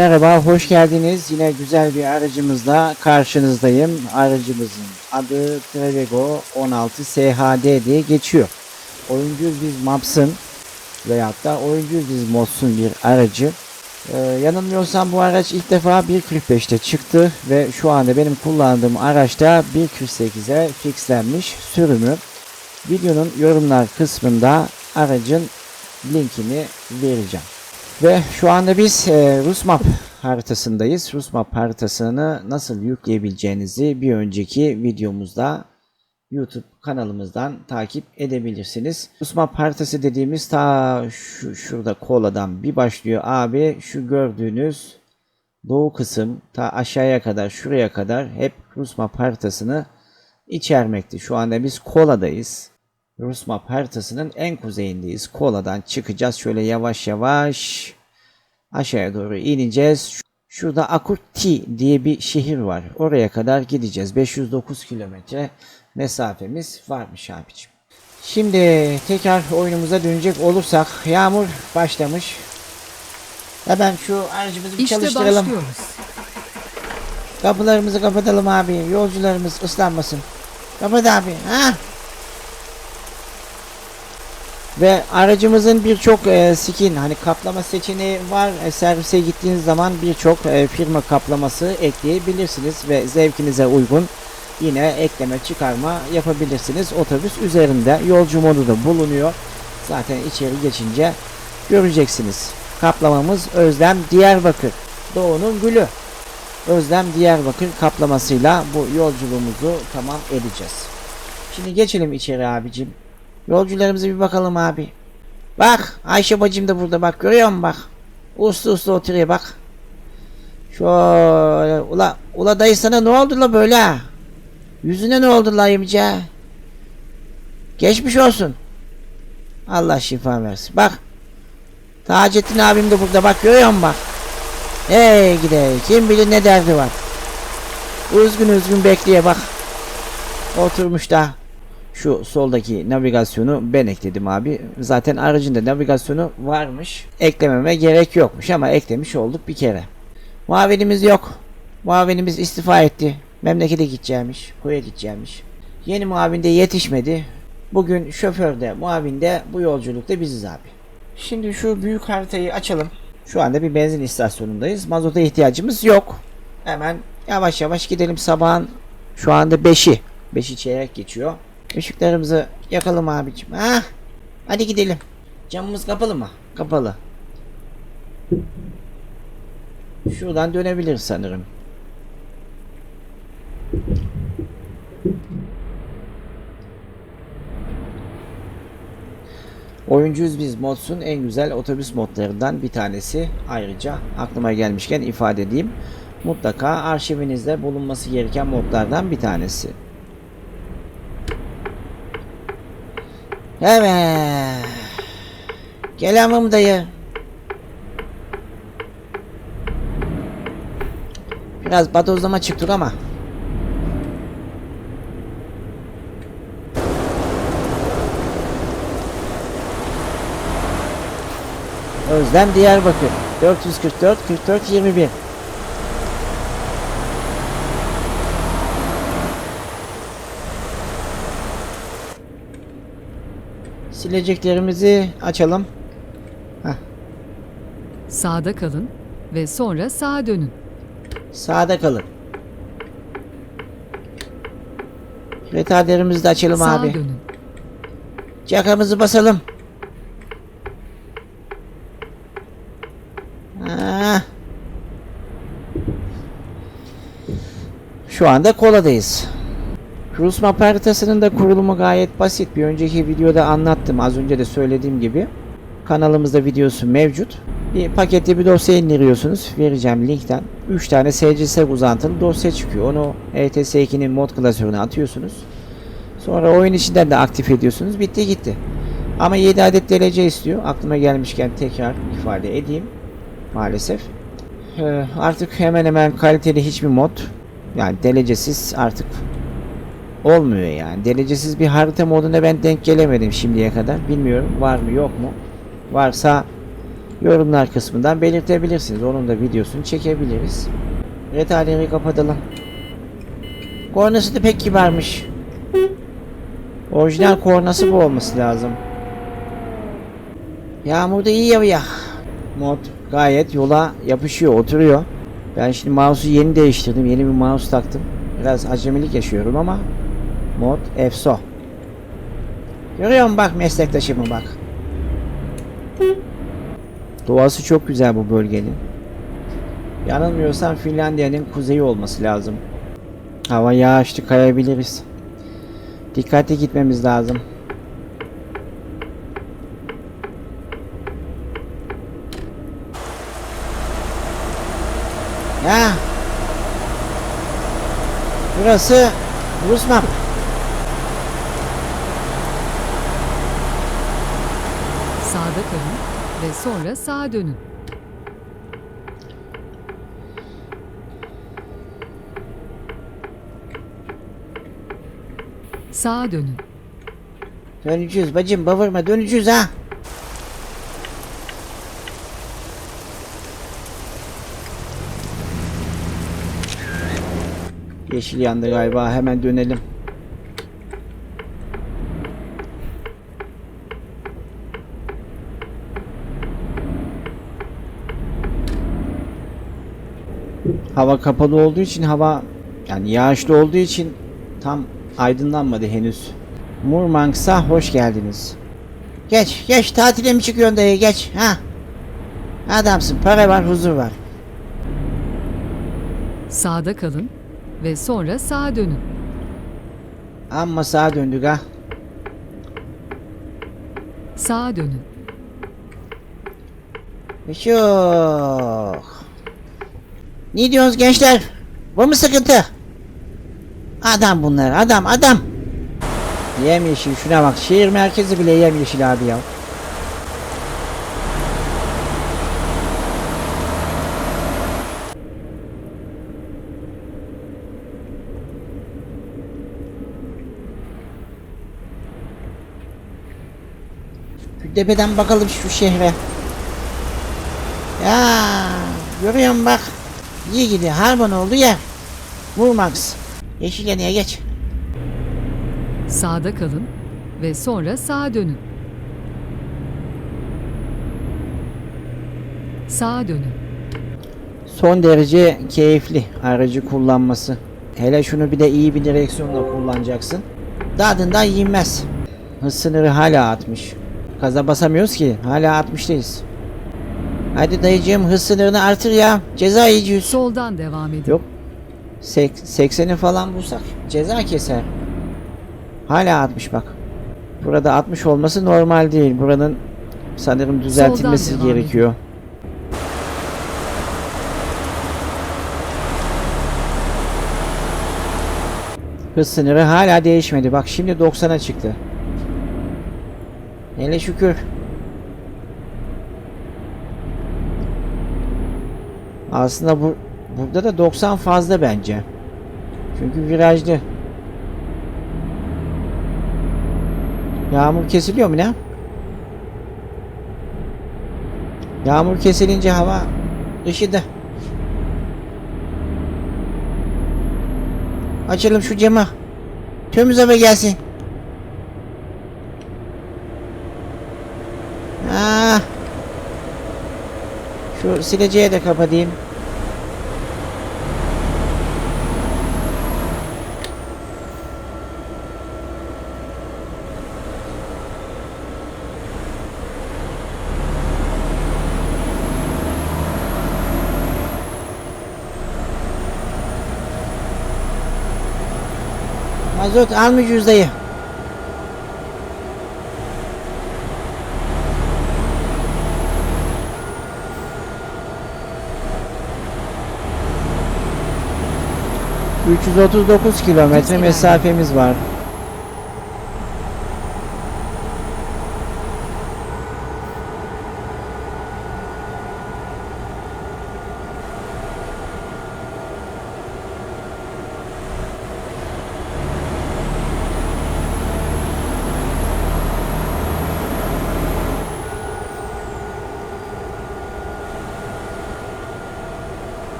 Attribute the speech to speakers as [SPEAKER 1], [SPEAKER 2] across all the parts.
[SPEAKER 1] Merhaba, hoş geldiniz. Yine güzel bir aracımızla karşınızdayım. Aracımızın adı Trevego 16 SHD diye geçiyor. Oyuncu biz Maps'ın veyahut da oyuncu biz Mods'un bir aracı. Ee, yanılmıyorsam bu araç ilk defa 1.45'te çıktı ve şu anda benim kullandığım araçta 1.48'e fixlenmiş sürümü. Videonun yorumlar kısmında aracın linkini vereceğim. Ve şu anda biz e, Rusmap haritasındayız. Rusmap haritasını nasıl yükleyebileceğinizi bir önceki videomuzda YouTube kanalımızdan takip edebilirsiniz. Rusmap haritası dediğimiz ta şu şurada koladan bir başlıyor abi. Şu gördüğünüz doğu kısım ta aşağıya kadar şuraya kadar hep Rusmap haritasını içermekte. Şu anda biz koladayız. Rusmap haritasının en kuzeyindeyiz. Kola'dan çıkacağız. Şöyle yavaş yavaş aşağıya doğru ineceğiz. Şurada Akurti diye bir şehir var. Oraya kadar gideceğiz. 509 kilometre mesafemiz varmış abicim. Şimdi tekrar oyunumuza dönecek olursak yağmur başlamış. Hemen şu aracımızı bir
[SPEAKER 2] İşte
[SPEAKER 1] çalıştıralım.
[SPEAKER 2] başlıyoruz.
[SPEAKER 1] Kapılarımızı kapatalım abi. Yolcularımız ıslanmasın. Kapat abi. Ha? Ve aracımızın birçok e, skin hani kaplama seçeneği var. E, servise gittiğiniz zaman birçok e, firma kaplaması ekleyebilirsiniz ve zevkinize uygun yine ekleme çıkarma yapabilirsiniz. Otobüs üzerinde yolcu modu da bulunuyor. Zaten içeri geçince göreceksiniz. Kaplamamız Özlem Diyarbakır. Doğu'nun gülü. Özlem Diyarbakır kaplamasıyla bu yolculuğumuzu tamam edeceğiz. Şimdi geçelim içeri abicim. Yolcularımıza bir bakalım abi. Bak Ayşe bacım da burada bak görüyor musun bak. Uslu uslu oturuyor bak. Şöyle ula, ula dayı sana ne oldu la böyle ha? Yüzüne ne oldu la yemce? Geçmiş olsun. Allah şifa versin. Bak. Taceddin abim de burada bak görüyor musun bak. Hey gide kim bilir ne derdi var. Üzgün üzgün bekliyor bak. Oturmuş da. Şu soldaki navigasyonu ben ekledim abi. Zaten aracında navigasyonu varmış. Eklememe gerek yokmuş ama eklemiş olduk bir kere. Muavinimiz yok. Muavinimiz istifa etti. Memlekete gideceğimiş. Koya gideceğimiş. Yeni muavin de yetişmedi. Bugün şoför de muavin de bu yolculukta biziz abi. Şimdi şu büyük haritayı açalım. Şu anda bir benzin istasyonundayız. Mazota ihtiyacımız yok. Hemen yavaş yavaş gidelim sabahın şu anda 5'i. 5'i çeyrek geçiyor. Işıklarımızı yakalım abicim. Ha? Hadi gidelim. Camımız kapalı mı? Kapalı. Şuradan dönebiliriz sanırım. Oyuncuyuz biz modsun en güzel otobüs modlarından bir tanesi. Ayrıca aklıma gelmişken ifade edeyim. Mutlaka arşivinizde bulunması gereken modlardan bir tanesi. Evet. Gelemem dayı. Biraz badozlama çıktık ama. Özlem Diyarbakır 444 44 21 Sileceklerimizi açalım.
[SPEAKER 2] Sağda kalın ve sonra sağa dönün.
[SPEAKER 1] Sağda kalın. Retarderimizi de açalım
[SPEAKER 2] Sağa
[SPEAKER 1] abi.
[SPEAKER 2] dönün.
[SPEAKER 1] Cakamızı basalım. Ah. Şu anda koladayız. Rus map haritasının da kurulumu gayet basit. Bir önceki videoda anlattım. Az önce de söylediğim gibi. Kanalımızda videosu mevcut. Bir pakette bir dosya indiriyorsunuz. Vereceğim linkten. 3 tane SCS uzantılı dosya çıkıyor. Onu E ETS2'nin mod klasörüne atıyorsunuz. Sonra oyun içinden de aktif ediyorsunuz. Bitti gitti. Ama 7 adet derece istiyor. Aklıma gelmişken tekrar ifade edeyim. Maalesef. Ee, artık hemen hemen kaliteli hiçbir mod yani derecesiz artık olmuyor yani. Derecesiz bir harita moduna ben denk gelemedim şimdiye kadar. Bilmiyorum var mı yok mu. Varsa yorumlar kısmından belirtebilirsiniz. Onun da videosunu çekebiliriz. Retarleri kapatalım. Kornası da pek kibarmış. Orijinal kornası bu olması lazım. Yağmurda iyi yağıyor. Mod gayet yola yapışıyor, oturuyor. Ben şimdi mouse'u yeni değiştirdim. Yeni bir mouse taktım. Biraz acemilik yaşıyorum ama mod efso. Görüyor musun bak meslektaşımı bak. Doğası çok güzel bu bölgenin. Yanılmıyorsam Finlandiya'nın kuzeyi olması lazım. Hava yağışlı kayabiliriz. Dikkatli gitmemiz lazım. Ya. Burası Rus map.
[SPEAKER 2] Sağda kalın ve sonra sağa dönün. Sağa dönün.
[SPEAKER 1] Döneceğiz bacım bavırma döneceğiz ha. Yeşil yandı galiba hemen dönelim. Hava kapalı olduğu için hava yani yağışlı olduğu için tam aydınlanmadı henüz. Murmansk'a hoş geldiniz. Geç, geç tatile mi çıkıyorsun dayı geç ha. Adamsın, para var, huzur var.
[SPEAKER 2] Sağda kalın ve sonra sağa dönün.
[SPEAKER 1] Amma sağa döndük ha.
[SPEAKER 2] Sağa dönün.
[SPEAKER 1] Yok. Ne diyorsunuz gençler? Var mı sıkıntı? Adam bunlar, adam, adam. Yemyeşil, şuna bak. Şehir merkezi bile yemyeşil abi ya. Tepeden bakalım şu şehre. Ya görüyor musun bak. İyi gidiyor. Harman oldu yer. Murmansk. Yeşil yanıya geç.
[SPEAKER 2] Sağda kalın ve sonra sağa dönün. Sağa dönün.
[SPEAKER 1] Son derece keyifli aracı kullanması. Hele şunu bir de iyi bir direksiyonla kullanacaksın. Dadından yenmez. Hız sınırı hala 60. Gaza basamıyoruz ki. Hala 60'tayız. Hadi dayıcığım hız sınırını artır ya. Ceza yiyeceğiz.
[SPEAKER 2] Soldan devam edin.
[SPEAKER 1] Yok. Sek- 80'i falan bulsak ceza keser. Hala 60 bak. Burada 60 olması normal değil. Buranın sanırım düzeltilmesi gerekiyor. Hız sınırı hala değişmedi. Bak şimdi 90'a çıktı. Hele şükür. Aslında bu burada da 90 fazla bence. Çünkü virajlı. Yağmur kesiliyor mu ne? Yağmur kesilince hava ışıdı. Açalım şu camı. Temiz hava gelsin. Ah. Şu sileceği de kapatayım. Mazot almış yüzdeyi. ...339 kilometre mesafemiz var.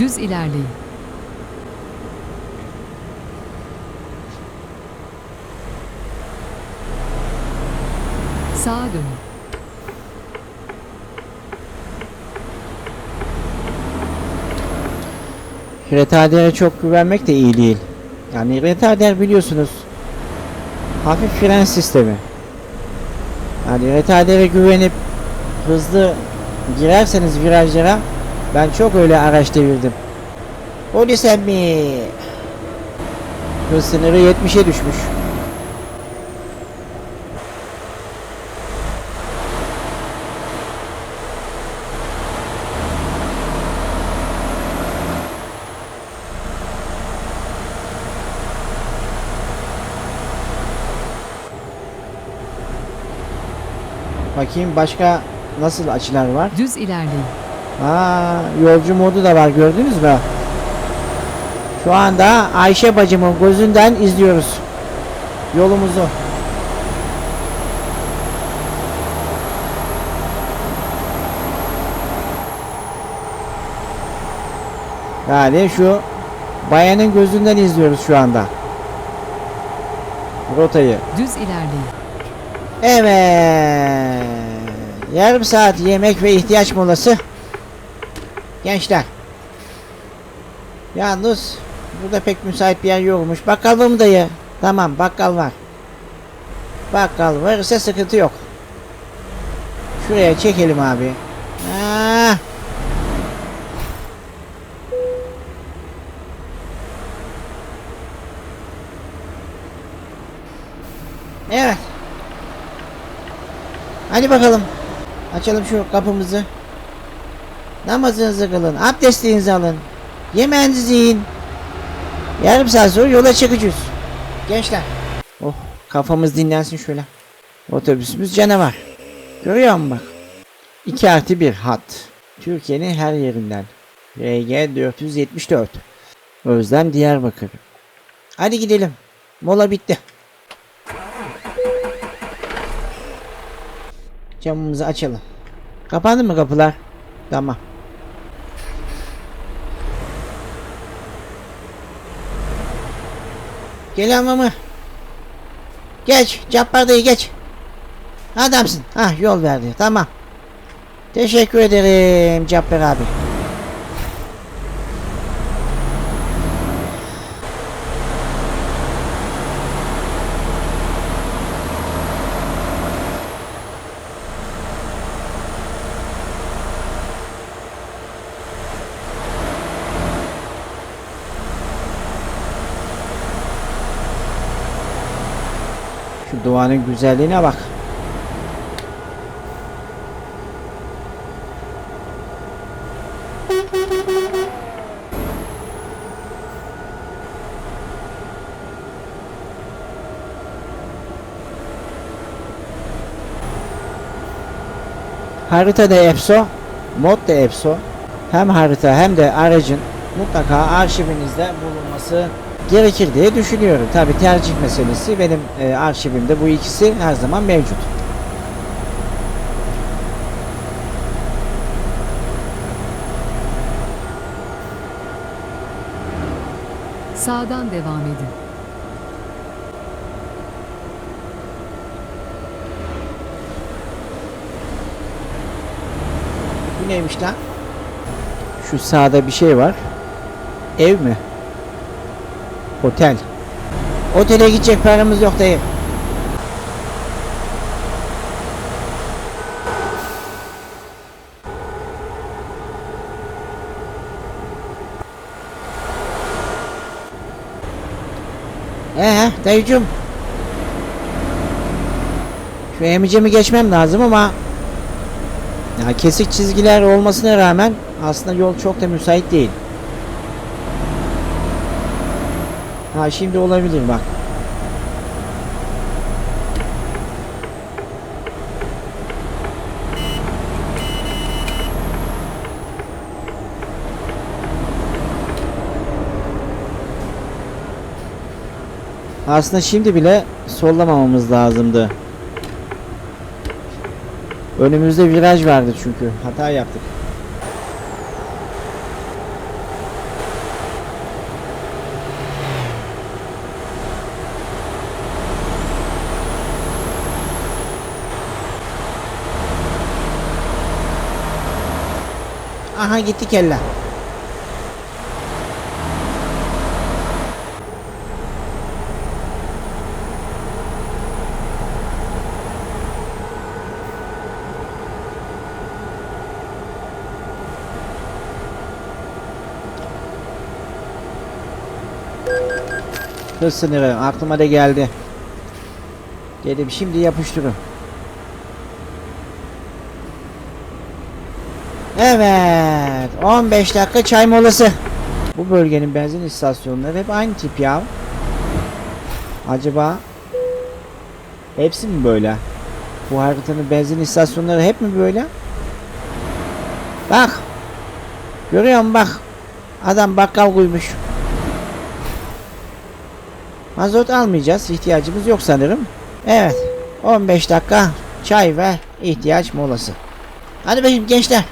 [SPEAKER 2] Düz ilerleyin. Sağa dönün.
[SPEAKER 1] Retardere çok güvenmek de iyi değil. Yani retarder biliyorsunuz hafif fren sistemi. Yani retardere güvenip hızlı girerseniz virajlara ben çok öyle araç devirdim. Polis emmi. Hız sınırı 70'e düşmüş. Bakayım başka nasıl açılar var?
[SPEAKER 2] Düz ilerleyin.
[SPEAKER 1] Aa, yolcu modu da var gördünüz mü? Şu anda Ayşe bacımın gözünden izliyoruz yolumuzu. Yani şu bayanın gözünden izliyoruz şu anda. Rotayı.
[SPEAKER 2] Düz ilerleyin.
[SPEAKER 1] Evet. Yarım saat yemek ve ihtiyaç molası. Gençler. Yalnız burada pek müsait bir yer yokmuş. Bakkal var mı dayı? Tamam bakkal var. Bakkal varsa sıkıntı yok. Şuraya çekelim abi. Ah. Evet. Hadi bakalım. Açalım şu kapımızı. Namazınızı kılın. Abdestinizi alın. Yemeğinizi yiyin. Yarım saat sonra yola çıkacağız. Gençler. Oh kafamız dinlensin şöyle. Otobüsümüz canavar. Görüyor musun bak. 2 artı 1 hat. Türkiye'nin her yerinden. RG 474. Özlem Diyarbakır. Hadi gidelim. Mola bitti. Camımızı açalım. Kapandı mı kapılar? Tamam. Gel mı? Geç. Cabbar dayı geç. Adamsın. Ah yol verdi. Tamam. Teşekkür ederim Cabbar abi. Şu doğanın güzelliğine bak. Harita da EPSO, mod da EPSO. Hem harita hem de aracın mutlaka arşivinizde bulunması gerekir diye düşünüyorum. Tabi tercih meselesi benim e, arşivimde bu ikisi her zaman mevcut.
[SPEAKER 2] Sağdan devam edin.
[SPEAKER 1] Bu neymiş lan? Şu sağda bir şey var. Ev mi? Otel. Otele gidecek paramız yok dayı. Ee dayıcım. Şu emicimi geçmem lazım ama ya kesik çizgiler olmasına rağmen aslında yol çok da müsait değil. Ha şimdi olabilir bak. Aslında şimdi bile sollamamamız lazımdı. Önümüzde viraj vardı çünkü. Hata yaptık. Aha gitti kelle. Hız sınırı aklıma da geldi. Dedim şimdi yapıştırın. Evet 15 dakika çay molası. Bu bölgenin benzin istasyonları hep aynı tip ya. Acaba hepsi mi böyle? Bu haritanın benzin istasyonları hep mi böyle? Bak. Görüyor musun bak. Adam bakkal koymuş. Mazot almayacağız. ihtiyacımız yok sanırım. Evet. 15 dakika çay ve ihtiyaç molası. Hadi bakayım gençler.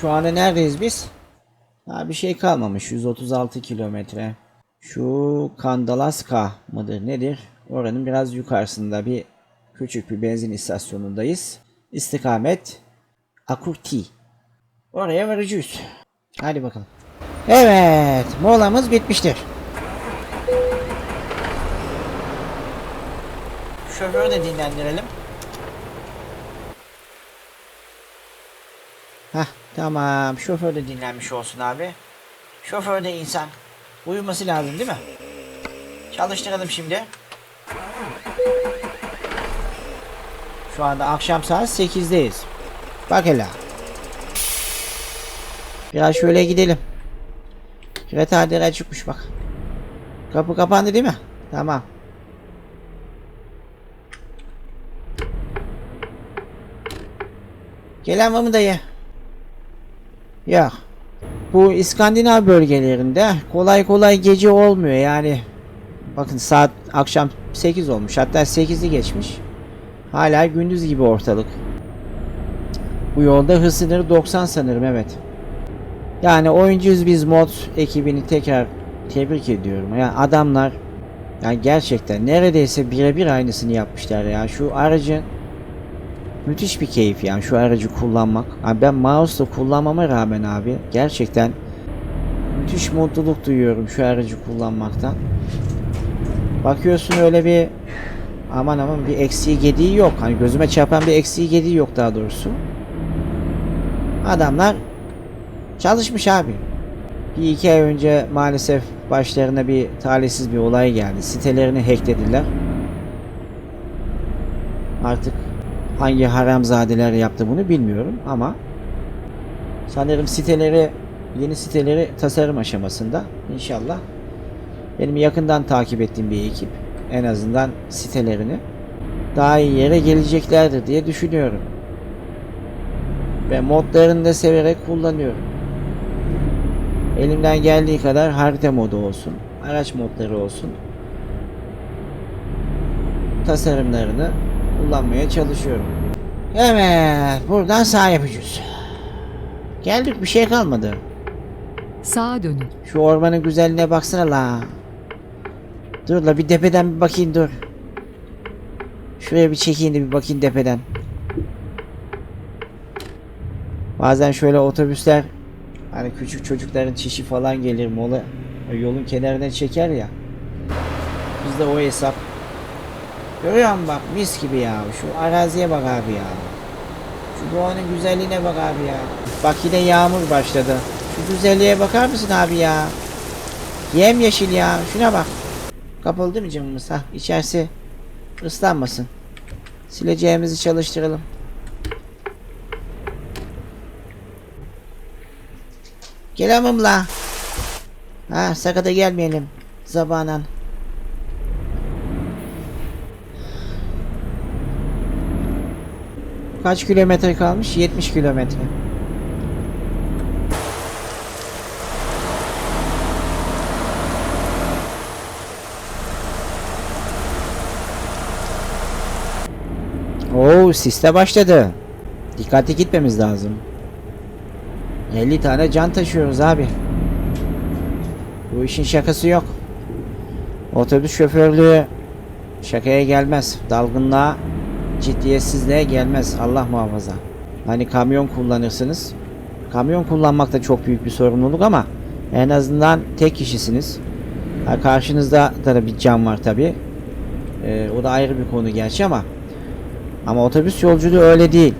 [SPEAKER 1] Şu anda neredeyiz biz? Daha bir şey kalmamış. 136 kilometre. Şu Kandalaska mıdır nedir? Oranın biraz yukarısında bir küçük bir benzin istasyonundayız. İstikamet Akurti. Oraya varacağız. Hadi bakalım. Evet, molamız bitmiştir. Şoförü de dinlendirelim. Hah, tamam. Şoför de dinlenmiş olsun abi. Şoför de insan. Uyuması lazım değil mi? Çalıştıralım şimdi. Şu anda akşam saat 8'deyiz. Bak hele. Biraz şöyle gidelim. Retardere çıkmış bak. Kapı kapandı değil mi? Tamam. Gelen var mı dayı? Yok. Bu İskandinav bölgelerinde kolay kolay gece olmuyor yani. Bakın saat akşam 8 olmuş hatta 8'i geçmiş. Hala gündüz gibi ortalık. Bu yolda hız sınırı 90 sanırım evet. Yani oyuncuyuz biz mod ekibini tekrar tebrik ediyorum. Yani adamlar yani gerçekten neredeyse birebir aynısını yapmışlar ya. Şu aracın müthiş bir keyif yani şu aracı kullanmak. Abi ben mouse'la kullanmama rağmen abi gerçekten müthiş mutluluk duyuyorum şu aracı kullanmaktan. Bakıyorsun öyle bir aman aman bir eksiği gediği yok. Hani gözüme çarpan bir eksiği gediği yok daha doğrusu. Adamlar çalışmış abi. Bir iki ay önce maalesef başlarına bir talihsiz bir olay geldi. Sitelerini hacklediler. Artık hangi haramzadeler yaptı bunu bilmiyorum ama sanırım siteleri yeni siteleri tasarım aşamasında inşallah benim yakından takip ettiğim bir ekip en azından sitelerini daha iyi yere geleceklerdir diye düşünüyorum. Ve modlarını da severek kullanıyorum. Elimden geldiği kadar harita modu olsun, araç modları olsun. Tasarımlarını kullanmaya çalışıyorum. Evet, buradan sağ yapacağız. Geldik bir şey kalmadı.
[SPEAKER 2] Sağa dönün.
[SPEAKER 1] Şu ormanın güzelliğine baksana la. Dur la bir tepeden bir bakayım dur. Şuraya bir çekeyim de bir bakayım tepeden. Bazen şöyle otobüsler hani küçük çocukların çişi falan gelir mola yolun kenarına çeker ya. Bizde o hesap. Görüyor musun bak mis gibi ya. Şu araziye bak abi ya. Şu doğanın güzelliğine bak abi ya. Bak yine yağmur başladı. Şu güzelliğe bakar mısın abi ya? Yem yeşil ya. Şuna bak. Kapalı değil mi camımız? Hah içerisi ıslanmasın. Sileceğimizi çalıştıralım. Gelemem la. Ha sakata gelmeyelim. Zabanan. Kaç kilometre kalmış? 70 kilometre. Oo siste başladı. Dikkatli gitmemiz lazım. 50 tane can taşıyoruz abi. Bu işin şakası yok. Otobüs şoförlüğü şakaya gelmez. Dalgınlığa ciddiyetsizliğe gelmez. Allah muhafaza. Hani kamyon kullanırsınız. Kamyon kullanmak da çok büyük bir sorumluluk ama en azından tek kişisiniz. Karşınızda da bir cam var tabi. o da ayrı bir konu gerçi ama ama otobüs yolculuğu öyle değil.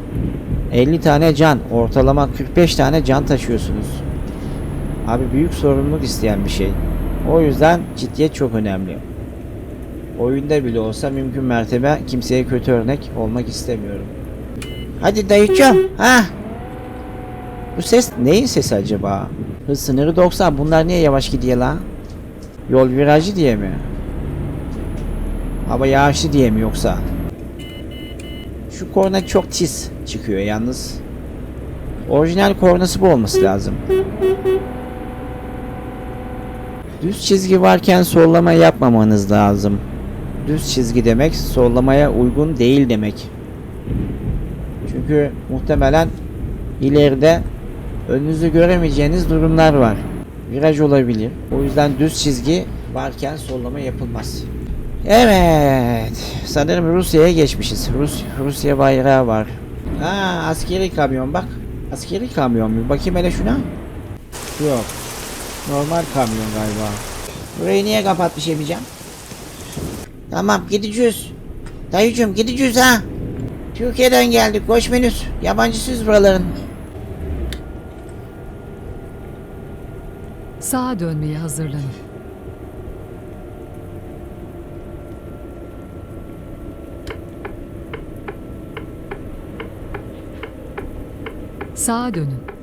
[SPEAKER 1] 50 tane can, ortalama 45 tane can taşıyorsunuz. Abi büyük sorumluluk isteyen bir şey. O yüzden ciddiyet çok önemli. Oyunda bile olsa mümkün mertebe kimseye kötü örnek olmak istemiyorum. Hadi dayıcım. Ha? Bu ses neyin sesi acaba? Hız sınırı 90. Bunlar niye yavaş gidiyor la? Yol virajı diye mi? Hava yağışlı diye mi yoksa? Şu korna çok tiz çıkıyor yalnız. Orijinal kornası bu olması lazım. Düz çizgi varken sollama yapmamanız lazım. Düz çizgi demek sollamaya uygun değil demek. Çünkü muhtemelen ileride önünüzü göremeyeceğiniz durumlar var. Viraj olabilir. O yüzden düz çizgi varken sollama yapılmaz. Evet. Sanırım Rusya'ya geçmişiz. Rus Rusya bayrağı var. Ha askeri kamyon bak. Askeri kamyon mu? Bakayım hele şuna. Yok. Normal kamyon galiba. Burayı niye kapatmış Emican? Tamam gideceğiz. Dayıcım gideceğiz ha. Türkiye'den geldik. Koş menüs. Yabancısız buraların.
[SPEAKER 2] Sağa dönmeye hazırlanın. Sağa dönün.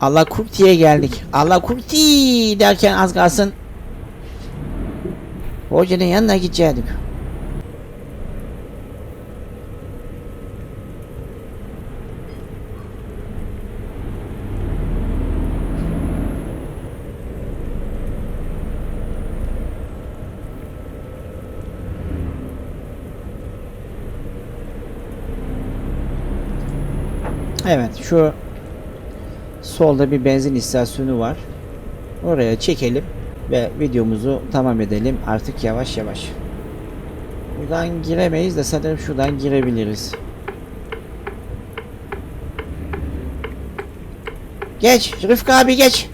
[SPEAKER 1] Allah Kurti'ye geldik. Allah Kurti derken az kalsın hocanın yanına gidecektik. Evet şu solda bir benzin istasyonu var. Oraya çekelim ve videomuzu tamam edelim artık yavaş yavaş. Buradan giremeyiz de sanırım şuradan girebiliriz. Geç Rıfkı abi geç.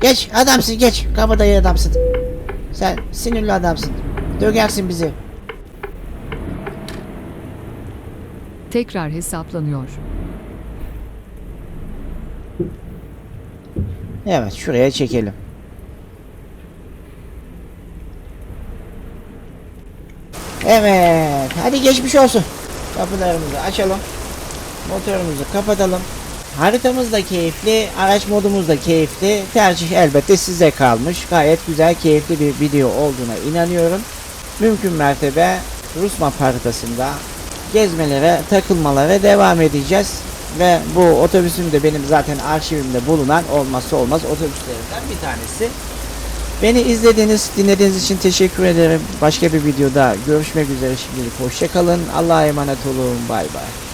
[SPEAKER 1] Geç adamsın geç. Kabadayı adamsın. Sen sinirli adamsın. Dögersin bizi.
[SPEAKER 2] Tekrar hesaplanıyor.
[SPEAKER 1] Evet şuraya çekelim. Evet hadi geçmiş olsun. Kapılarımızı açalım. Motorumuzu kapatalım. Haritamız da keyifli, araç modumuz da keyifli. Tercih elbette size kalmış. Gayet güzel, keyifli bir video olduğuna inanıyorum. Mümkün mertebe Rus map haritasında gezmelere, takılmalara devam edeceğiz. Ve bu otobüsüm de benim zaten arşivimde bulunan olmazsa olmaz otobüslerimden bir tanesi. Beni izlediğiniz, dinlediğiniz için teşekkür ederim. Başka bir videoda görüşmek üzere şimdilik. Hoşçakalın. Allah'a emanet olun. Bay bay.